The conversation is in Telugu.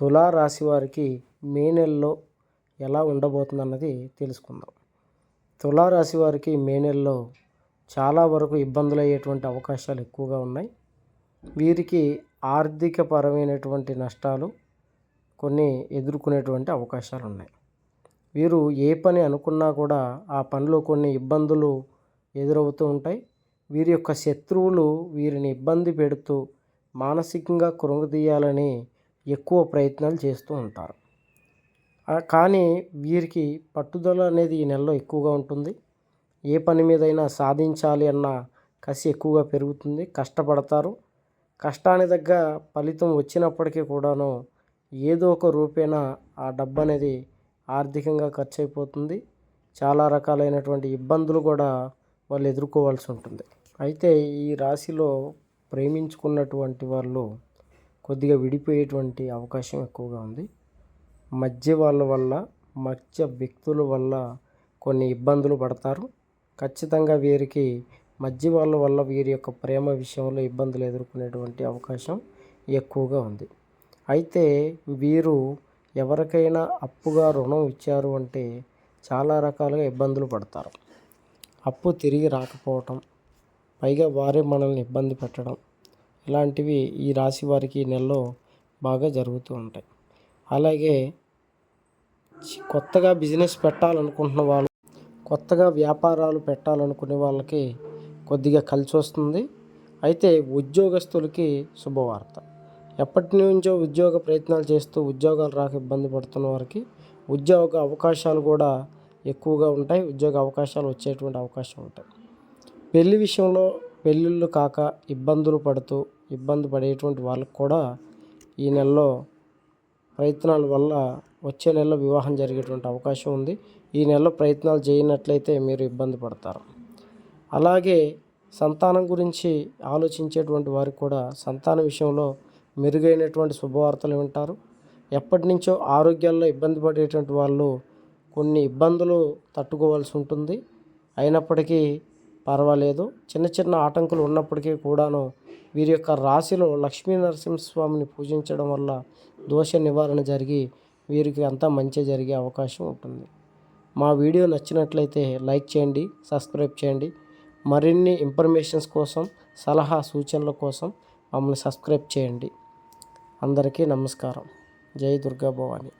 తులా రాశి వారికి మే నెలలో ఎలా ఉండబోతుంది అన్నది తెలుసుకుందాం. తులా రాశి వారికి మే నెలలో చాలా వరకు ఇబ్బందులు అయ్యేటువంటి అవకాశాలు ఎక్కువగా ఉన్నాయి. వీరికి ఆర్థిక పరమైనటువంటి నష్టాలు కొన్ని ఎదుర్కొనేటువంటి అవకాశాలు ఉన్నాయి. వీరు ఏ పని అనుకున్నా కూడా ఆ పనిలో కొన్ని ఇబ్బందులు ఎదురవుతూ ఉంటాయి. వీరి యొక్క శత్రువులు వీరిని ఇబ్బంది పెడుతూ మానసికంగా కృంగదీయాలని ఎక్కువ ప్రయత్నాలు చేస్తూ ఉంటారు. కానీ వీరికి పట్టుదల అనేది ఈ నెలలో ఎక్కువగా ఉంటుంది. ఏ పని మీదైనా సాధించాలి అన్న కసి ఎక్కువగా పెరుగుతుంది. కష్టపడతారు. కష్టానికి తగ్గ ఫలితం వచ్చినప్పటికీ కూడాను ఏదో ఒక రూపేణ ఆ డబ్బు అనేది ఆర్థికంగా ఖర్చు అయిపోతుంది చాలా రకాలైనటువంటి ఇబ్బందులు కూడా వాళ్ళు ఎదుర్కోవాల్సి ఉంటుంది. అయితే ఈ రాశిలో ప్రేమించుకున్నటువంటి వాళ్ళు కొద్దిగా విడిపోయేటువంటి అవకాశం ఎక్కువగా ఉంది. మధ్య వాళ్ళ వల్ల మధ్య వ్యక్తుల వల్ల కొన్ని ఇబ్బందులు పడతారు. ఖచ్చితంగా వీరికి మధ్య వాళ్ళ వల్ల వీరి యొక్క ప్రేమ విషయంలో ఇబ్బందులు ఎదుర్కొనేటువంటి అవకాశం ఎక్కువగా ఉంది. అయితే వీరు ఎవరికైనా అప్పుగా రుణం ఇచ్చారు అంటే చాలా రకాలుగా ఇబ్బందులు పడతారు. అప్పు తిరిగి రాకపోవటం పైగా వారే మనల్ని ఇబ్బంది పెట్టడం ఇలాంటివి ఈ రాశి వారికి నెలలో బాగా జరుగుతూ ఉంటాయి. అలాగే కొత్తగా బిజినెస్ పెట్టాలనుకుంటున్న వాళ్ళు కొత్తగా వ్యాపారాలు పెట్టాలనుకునే వాళ్ళకి కొద్దిగా కలిసి వస్తుంది. అయితే ఉద్యోగస్తులకి శుభవార్త. ఎప్పటి నుంచో ఉద్యోగ ప్రయత్నాలు చేస్తూ ఉద్యోగాలు రాక ఇబ్బంది పడుతున్న వారికి ఉద్యోగ అవకాశాలు కూడా ఎక్కువగా ఉంటాయి. ఉద్యోగ అవకాశాలు వచ్చేటువంటి అవకాశం ఉంటాయి. పెళ్ళి విషయంలో పెళ్ళిళ్ళు కాక ఇబ్బందులు పడుతూ ఇబ్బంది పడేటువంటి వాళ్ళకు కూడా ఈ నెలలో ప్రయత్నాల వల్ల వచ్చే నెలలో వివాహం జరిగేటువంటి అవకాశం ఉంది. ఈ నెలలో ప్రయత్నాలు చేయనట్లయితే మీరు ఇబ్బంది పడతారు. అలాగే సంతానం గురించి ఆలోచించేటువంటి వారికి కూడా సంతాన విషయంలో మెరుగైనటువంటి శుభవార్తలు వింటారు. ఎప్పటి నుంచో ఆరోగ్యాల్లో ఇబ్బంది పడేటువంటి వాళ్ళు కొన్ని ఇబ్బందులు తట్టుకోవాల్సి ఉంటుంది. అయినప్పటికీ పర్వాలేదు. చిన్న చిన్న ఆటంకులు ఉన్నప్పటికీ కూడాను వీరి యొక్క రాశిలో లక్ష్మీ నరసింహస్వామిని పూజించడం వల్ల దోష నివారణ జరిగి వీరికి అంతా మంచి జరిగే అవకాశం ఉంటుంది. మా వీడియో నచ్చినట్లయితే లైక్ చేయండి సబ్స్క్రైబ్ చేయండి. మరిన్ని ఇన్ఫర్మేషన్స్ కోసం సలహా సూచనల కోసం మమ్మల్ని సబ్స్క్రైబ్ చేయండి. అందరికీ నమస్కారం. జై దుర్గా భవాని.